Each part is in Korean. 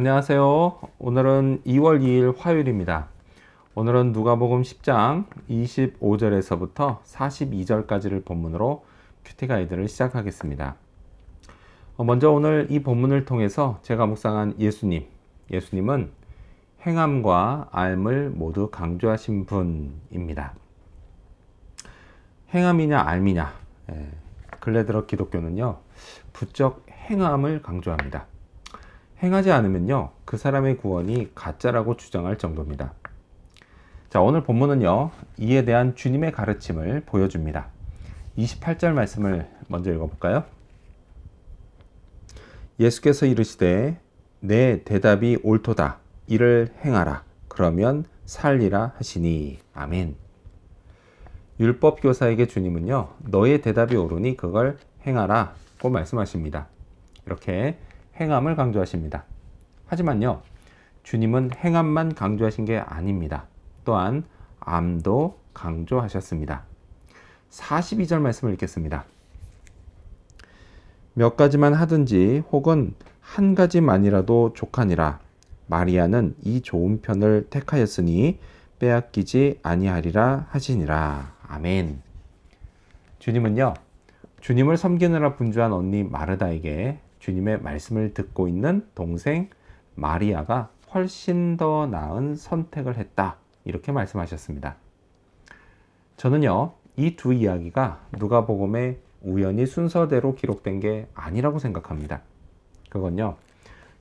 안녕하세요. 오늘은 2월 2일 화요일입니다. 오늘은 누가복음 10장 25절에서부터 42절까지를 본문으로 큐티 가이드를 시작하겠습니다. 어, 먼저 오늘 이 본문을 통해서 제가 묵상한 예수님, 예수님은 행함과 알을 모두 강조하신 분입니다. 행함이냐 알미냐. 예, 근래 들어 기독교는요, 부쩍 행함을 강조합니다. 행하지 않으면요, 그 사람의 구원이 가짜라고 주장할 정도입니다. 자, 오늘 본문은요, 이에 대한 주님의 가르침을 보여줍니다. 28절 말씀을 먼저 읽어볼까요? 예수께서 이르시되, 내 대답이 옳도다. 이를 행하라. 그러면 살리라 하시니. 아멘. 율법 교사에게 주님은요, 너의 대답이 옳으니 그걸 행하라고 말씀하십니다. 이렇게 행함을 강조하십니다. 하지만요, 주님은 행함만 강조하신 게 아닙니다. 또한 암도 강조하셨습니다. 42절 말씀을 읽겠습니다. 몇 가지만 하든지 혹은 한 가지만이라도 족하니라. 마리아는 이 좋은 편을 택하였으니 빼앗기지 아니하리라 하시니라. 아멘. 주님은요, 주님을 섬기느라 분주한 언니 마르다에게 주님의 말씀을 듣고 있는 동생 마리아가 훨씬 더 나은 선택을 했다. 이렇게 말씀하셨습니다. 저는요, 이 두 이야기가 누가복음에 우연히 순서대로 기록된 게 아니라고 생각합니다. 그건요,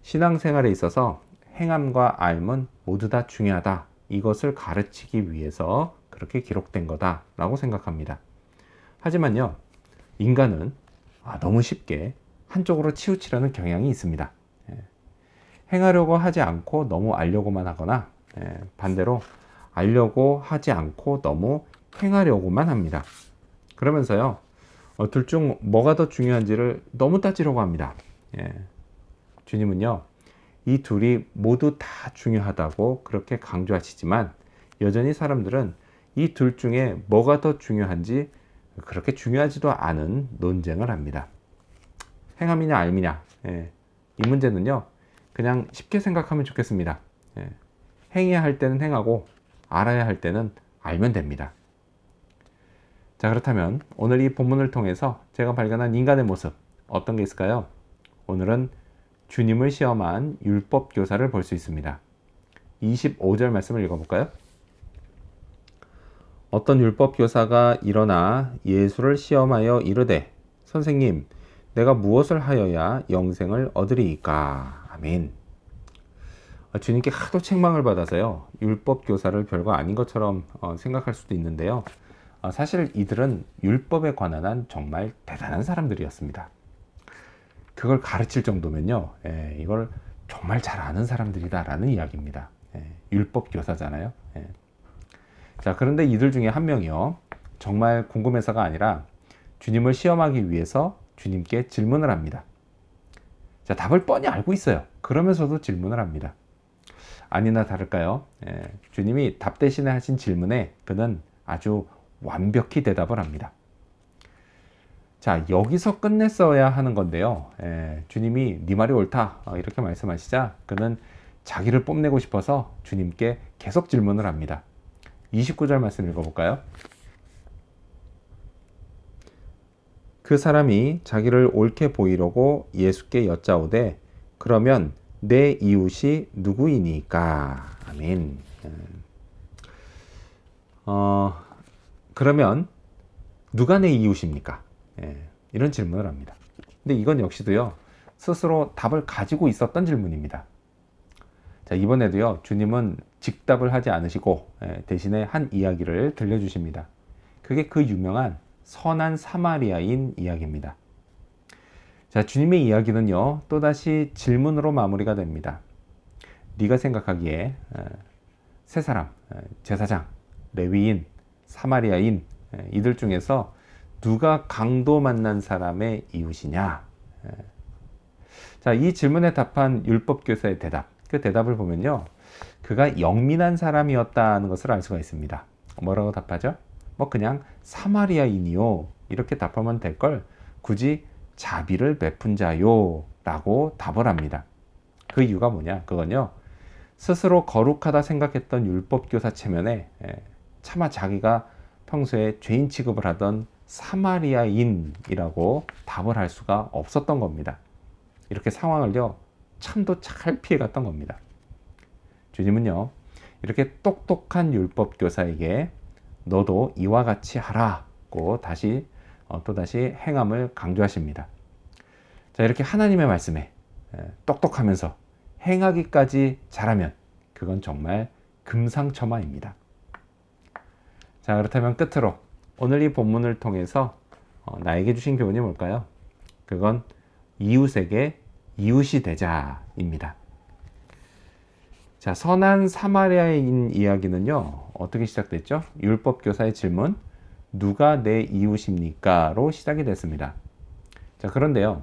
신앙생활에 있어서 행함과 알은 모두 다 중요하다. 이것을 가르치기 위해서 그렇게 기록된 거다라고 생각합니다. 하지만요, 인간은 아, 너무 쉽게 한쪽으로 치우치려는 경향이 있습니다. 예. 행하려고 하지 않고 너무 알려고만 하거나 예, 반대로 알려고 하지 않고 너무 행하려고만 합니다. 그러면서요, 어, 둘중 뭐가 더 중요한지를 너무 따지려고 합니다. 예. 주님은요, 이 둘이 모두 다 중요하다고 그렇게 강조하시지만 여전히 사람들은 이 둘 중에 뭐가 더 중요한지 그렇게 중요하지도 않은 논쟁을 합니다. 행함이냐 알미냐 예. 이 문제는요 그냥 쉽게 생각하면 좋겠습니다. 예. 행해야 할 때는 행하고 알아야 할 때는 알면 됩니다. 자 그렇다면 오늘 이 본문을 통해서 제가 발견한 인간의 모습 어떤 게 있을까요? 오늘은 주님을 시험한 율법 교사를 볼 수 있습니다. 25절 말씀을 읽어볼까요? 어떤 율법 교사가 일어나 예수를 시험하여 이르되 선생님 내가 무엇을 하여야 영생을 얻으리이까 아멘. 주님께 하도 책망을 받아서요 율법 교사를 별거 아닌 것처럼 어, 생각할 수도 있는데요. 어, 사실 이들은 율법에 관한 한 정말 대단한 사람들이었습니다. 그걸 가르칠 정도면요, 예, 이걸 정말 잘 아는 사람들이다라는 이야기입니다. 예, 율법 교사잖아요. 예. 자, 그런데 이들 중에 한 명이요, 정말 궁금해서가 아니라 주님을 시험하기 위해서 주님께 질문을 합니다. 자, 답을 뻔히 알고 있어요. 그러면서도 질문을 합니다. 아니나 다를까요? 예, 주님이 답 대신에 하신 질문에 그는 아주 완벽히 대답을 합니다. 자, 여기서 끝냈어야 하는 건데요. 예, 주님이 네 말이 옳다. 어, 이렇게 말씀하시자 그는 자기를 뽐내고 싶어서 주님께 계속 질문을 합니다. 29절 말씀 읽어볼까요? 그 사람이 자기를 옳게 보이려고 예수께 여짜오되 그러면 내 이웃이 누구이니까? 아멘. 어, 그러면 누가 내 이웃입니까? 예, 이런 질문을 합니다. 근데 이건 역시도요, 스스로 답을 가지고 있었던 질문입니다. 자, 이번에도요, 주님은 직답을 하지 않으시고, 예, 대신에 한 이야기를 들려주십니다. 그게 그 유명한 선한 사마리아인 이야기입니다. 자, 주님의 이야기는요, 또다시 질문으로 마무리가 됩니다. 네가 생각하기에 어, 세 사람, 어, 제사장, 레위인, 사마리아인 이들 중에서 누가 강도 만난 사람의 이웃이냐? 자, 이 질문에 답한 율법 교사의 대답. 그 대답을 보면요. 그가 영민한 사람이었다는 것을 알 수가 있습니다. 뭐라고 답하죠? 뭐 그냥 사마리아인이요. 이렇게 답하면 될 걸 굳이 자비를 베푼 자요. 라고 답을 합니다. 그 이유가 뭐냐? 그건요. 스스로 거룩하다 생각했던 율법 교사 체면에 예, 차마 자기가 평소에 죄인 취급을 하던 사마리아인이라고 답을 할 수가 없었던 겁니다. 이렇게 상황을요, 참도 잘 피해갔던 겁니다. 주님은요, 이렇게 똑똑한 율법 교사에게 너도 이와 같이 하라고 다시 어, 또 다시 행함을 강조하십니다. 자, 이렇게 하나님의 말씀에 똑똑하면서 행하기까지 잘하면 그건 정말 금상첨화입니다. 자, 그렇다면 끝으로 오늘 이 본문을 통해서 어, 나에게 주신 교훈이 뭘까요? 그건 이웃에게 이웃이 되자입니다. 자, 선한 사마리아인 이야기는요, 어떻게 시작됐죠? 율법 교사의 질문, 누가 내 이웃입니까? 로 시작이 됐습니다. 자, 그런데요,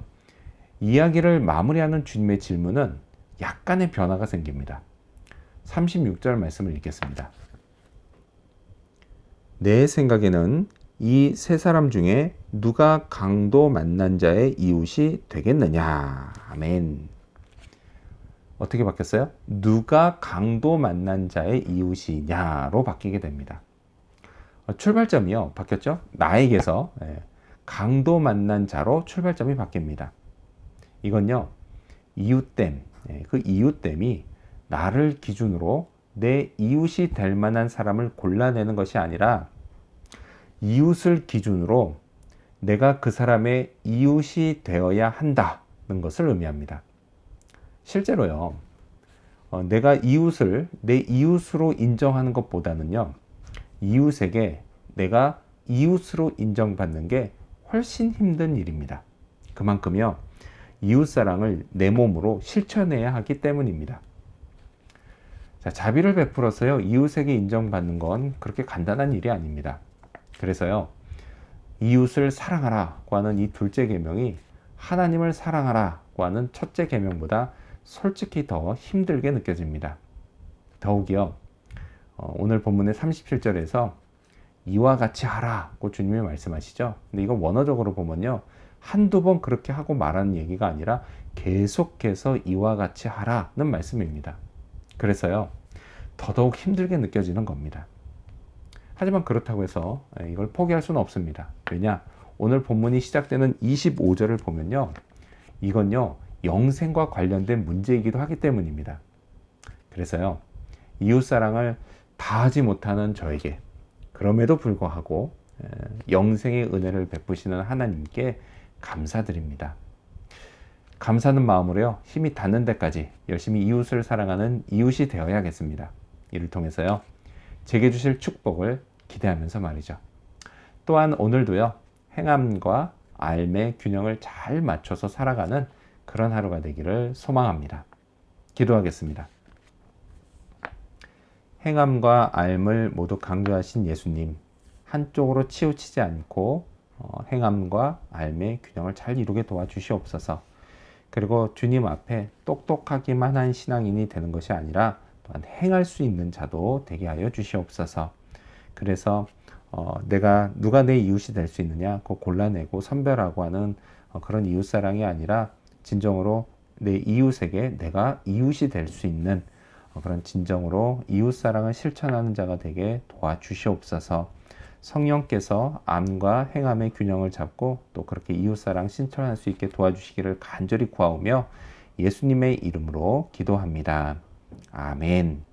이야기를 마무리하는 주님의 질문은 약간의 변화가 생깁니다. 36절 말씀을 읽겠습니다. 내 생각에는 이 세 사람 중에 누가 강도 만난 자의 이웃이 되겠느냐. 아멘. 어떻게 바뀌었어요? 누가 강도 만난 자의 이웃이냐로 바뀌게 됩니다. 어, 출발점이요. 바뀌었죠? 나에게서 예, 강도 만난 자로 출발점이 바뀝니다. 이건요. 이웃됨, 예, 그 이웃됨이 나를 기준으로 내 이웃이 될 만한 사람을 골라내는 것이 아니라 이웃을 기준으로 내가 그 사람의 이웃이 되어야 한다는 것을 의미합니다. 실제로요, 어, 내가 이웃을 내 이웃으로 인정하는 것보다는요, 이웃에게 내가 이웃으로 인정받는 게 훨씬 힘든 일입니다. 그만큼요, 이웃 사랑을 내 몸으로 실천해야 하기 때문입니다. 자, 자비를 베풀어서요, 이웃에게 인정받는 건 그렇게 간단한 일이 아닙니다. 그래서요, 이웃을 사랑하라고 하는 이 둘째 계명이 하나님을 사랑하라고 하는 첫째 계명보다 솔직히 더 힘들게 느껴집니다. 더욱이요, 어, 오늘 본문의 37절에서 이와 같이 하라고 주님이 말씀하시죠. 근데 이거 원어적으로 보면요, 한두 번 그렇게 하고 말하는 얘기가 아니라 계속해서 이와 같이 하라는 말씀입니다. 그래서요, 더더욱 힘들게 느껴지는 겁니다. 하지만 그렇다고 해서 이걸 포기할 수는 없습니다. 왜냐? 오늘 본문이 시작되는 25절을 보면요. 이건요, 영생과 관련된 문제이기도 하기 때문입니다. 그래서요, 이웃사랑을 다 하지 못하는 저에게, 그럼에도 불구하고 영생의 은혜를 베푸시는 하나님께 감사드립니다. 감사는 마음으로요, 힘이 닿는 데까지 열심히 이웃을 사랑하는 이웃이 되어야겠습니다. 이를 통해서요, 제게 주실 축복을 기대하면서 말이죠. 또한 오늘도요, 행함과 알의 균형을 잘 맞춰서 살아가는 그런 하루가 되기를 소망합니다. 기도하겠습니다. 행함과 알을 모두 강조하신 예수님, 한쪽으로 치우치지 않고 어, 행함과 알의 균형을 잘 이루게 도와주시옵소서. 그리고 주님 앞에 똑똑하기만 한 신앙인이 되는 것이 아니라 또한 행할 수 있는 자도 되게 하여 주시옵소서. 그래서 어, 내가 누가 내 이웃이 될 수 있느냐, 그 골라내고 선별하고 하는 어, 그런 이웃 사랑이 아니라 진정으로 내 이웃에게 내가 이웃이 될 수 있는 어, 그런 진정으로 이웃 사랑을 실천하는 자가 되게 도와주시옵소서. 성령께서 암과 행함의 균형을 잡고 또 그렇게 이웃 사랑 신천할 수 있게 도와주시기를 간절히 구하오며 예수님의 이름으로 기도합니다. 아멘.